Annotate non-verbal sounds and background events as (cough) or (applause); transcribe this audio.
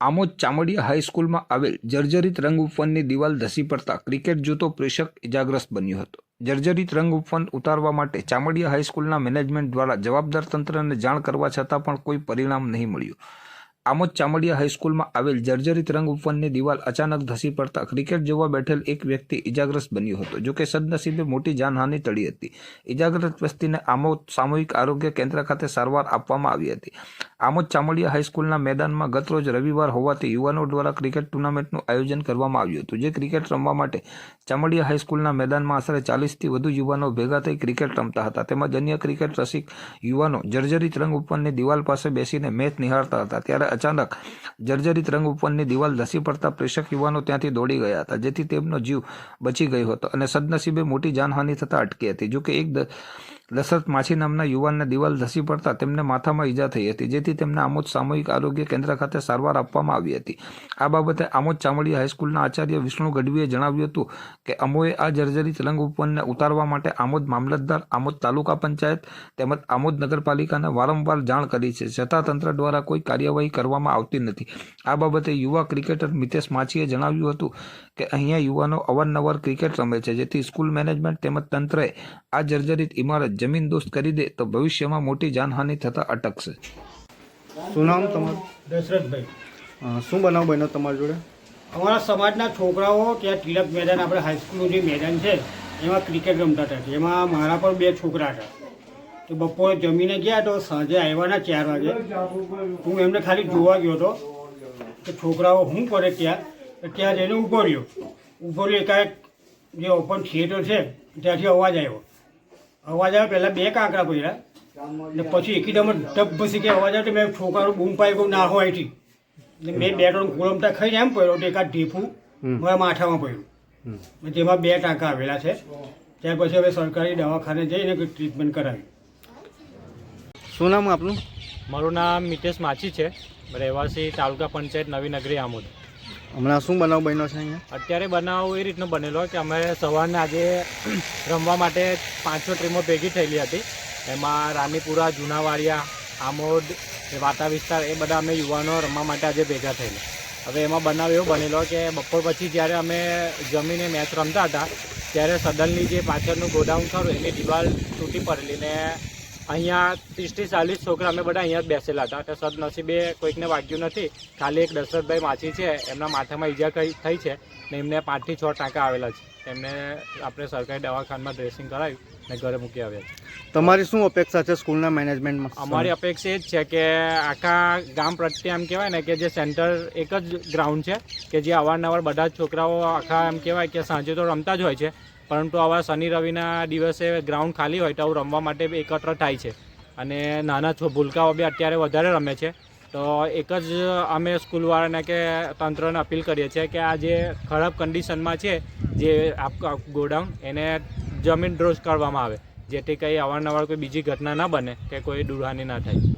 આમોદ ચામડિયા હાઈસ્કૂલમાં આવેલ જર્જરિત રંગ ઉપવનની દિવાલ ધસી પડતા ક્રિકેટ જૂતો પ્રેક્ષક ઇજાગ્રસ્ત બન્યો હતો. જર્જરિત રંગ ઉપવન ઉતારવા માટે ચામડિયા હાઈસ્કૂલના મેનેજમેન્ટ દ્વારા જવાબદાર તંત્રને જાણ કરવા છતાં પણ કોઈ પરિણામ નહીં મળ્યું. આમોદ ચામડિયા હાઈસ્કૂલમાં આવેલ જર્જરિત રંગ ઉપવનની દિવાલ અચાનક ધસી પડતા ક્રિકેટ જોવા બેઠેલ એક વ્યક્તિ ઇજાગ્રસ્ત બન્યો હતો. જોકે સદનસીબે મોટી જાનહાનિ ટળી હતી. ઇજાગ્રસ્ત વ્યક્તિને આમોદ સામૂહિક આરોગ્ય કેન્દ્ર ખાતે સારવાર આપવામાં આવી હતી. આમોદ ચામડિયા હાઈસ્કૂલના મેદાનમાં ગતરોજ રવિવાર હોવાથી યુવાનો દ્વારા ક્રિકેટ ટુર્નામેન્ટનું આયોજન કરવામાં આવ્યું હતું, જે ક્રિકેટ રમવા માટે ચામડિયા હાઈસ્કૂલના મેદાનમાં આશરે ચાલીસથી વધુ યુવાનો ભેગા થઈ ક્રિકેટ રમતા હતા. તેમજ અન્ય ક્રિકેટ રસિક યુવાનો જર્જરિત રંગ ઉપરની દિવાલ પાસે બેસીને મેચ નિહાળતા હતા. ત્યારે અચાનક જર્જરિત રંગ ઉપરની દિવાલ ધસી પડતા પ્રેક્ષક યુવાનો ત્યાંથી દોડી ગયા હતા, જેથી તેમનો જીવ બચી ગયો હતો અને સદનસીબે મોટી જાનહાનિ થતાં અટકી હતી. જોકે એક દશરથ માછી નામના યુવાનને દિવાલ ધસી પડતા તેમને માથામાં ઈજા થઈ હતી, જેથી તેમને આમોદ સામૂહિક આરોગ્ય કેન્દ્ર ખાતે સારવાર આપવામાં આવી હતી. આ બાબતે આમોદ ચામડીયા હાઈસ્કૂલના આચાર્ય વિષ્ણુ ગઢવીએ જણાવ્યું હતું કે, અમોએ આ જર્જરિત રંગ ઉપવનને ઉતારવા માટે આમોદ મામલતદાર, આમોદ તાલુકા પંચાયત તેમજ આમોદ નગરપાલિકાને વારંવાર જાણ કરી છે. છતાં તંત્ર દ્વારા કોઈ કાર્યવાહી કરવામાં આવતી નથી. આ બાબતે યુવા ક્રિકેટર મિતેશ માછીએ જણાવ્યું હતું કે, અહીંયા યુવાનો અવારનવાર ક્રિકેટ રમે છે, જેથી સ્કૂલ મેનેજમેન્ટ તેમજ તંત્રએ આ જર્જરિત ઇમારત જમીનદોસ્ત કરી દે તો ભવિષ્યમાં મોટી જાનહાનિ થતાં અટકશે. શું નામ તમારું? દશરથભાઈ. શું બનાવ બન્યો તમારી જોડે? અમારા સમાજના છોકરાઓ ત્યાં તિલક મેદાન આપણે હાઈસ્કૂલનું જે મેદાન છે એમાં ક્રિકેટ રમતા હતા. એમાં મારા પણ બે છોકરા હતા. તો બપોરે જમીને ગયા તો સાંજે આવ્યા ચાર વાગે. હું એમને ખાલી જોવા ગયો હતો કે છોકરાઓ શું કરે ત્યાં? ત્યાં જઈને ઊભો રહ્યો. ઊભો રહ્યો એકાએક જે ઓપન થિયેટર છે ત્યાંથી અવાજ આવ્યો. અવાજ આવે પહેલાં બે કાંકરા પડ્યા ને પછી એકદમ જ ડબ ભસી કે અવાજ આવે તો મેં છોકરાનું બૂમ પાડી ગયું ના હોય અહીંથી ને મેં બે ત્રણ ગોળમટા ખાઈને એમ પડ્યો તો એકાદ ઢીફું. મારા માથામાં પડ્યું. જેમાં તેમાં બે ટાંકા આવેલા છે. ત્યાર પછી હવે સરકારી દવાખાને જઈને ટ્રીટમેન્ટ કરાવી. શું નામ આપનું? મારું નામ મિતેશ માછી છે. રહેવાસી તાલુકા પંચાયત નવી નગરી આમોદ. હમણાં શું બનાવ બન્યો છે અહીંયા? અત્યારે બનાવ એ રીતનો બનેલો કે અમે સવારના આજે (clears throat) રમવા માટે પાંચસો ટીમો ભેગી થયેલી હતી. એમાં રાનીપુરા જૂનાવાડિયા, આમોદ વાતા વિસ્તાર, એ બધા અમે યુવાનો રમવા માટે આજે ભેગા થયેલા. હવે એમાં બનાવ એવો બનેલો કે બપોર પછી જ્યારે અમે જમીને મેચ રમતા હતા, ત્યારે સદનની જે પાછળનું ગોડાઉન ખરું, એની દિવાલ તૂટી પડેલી ને અહીંયા ત્રીસથી ચાલીસ છોકરા અમે બધા અહીંયા જ બેસેલા હતા. તો સદનસીબે કોઈકને વાગ્યું નથી. ખાલી એક દશરથભાઈ માછી છે એમના માથામાં ઈજા કઈ થઈ છે ને એમને પાંચથી છ ટાંકા આવેલા છે. એમને આપણે સરકારી દવાખાનામાં ડ્રેસિંગ કરાવ્યું ને ઘરે મૂકી આવ્યા છે. તમારી શું અપેક્ષા છે સ્કૂલના મેનેજમેન્ટમાં? અમારી અપેક્ષા એ જ છે કે આખા ગામ પ્રત્યે એમ કહેવાય ને કે જે સેન્ટર એક જ ગ્રાઉન્ડ છે કે જે અવારનવાર બધા જ છોકરાઓ આખા એમ કહેવાય કે સાંજે તો રમતા જ હોય છે. પરંતુ આવા શનિ રવિના દિવસે ગ્રાઉન્ડ ખાલી હોય તો આવું રમવા માટે એકત્ર થાય છે. અને નાના ભૂલકાઓ બી અત્યારે વધારે રમે છે. તો એક જ અમે સ્કૂલવાળાને કે તંત્રને અપીલ કરીએ છીએ કે આ જે ખરાબ કન્ડિશનમાં છે, જે આપ ગોડાઉન, એને જમીન ડ્રોઝ કરવામાં આવે. જેથી કંઈ અવારનવાર કોઈ બીજી ઘટના ના બને કે કોઈ દુરહાની ના થાય.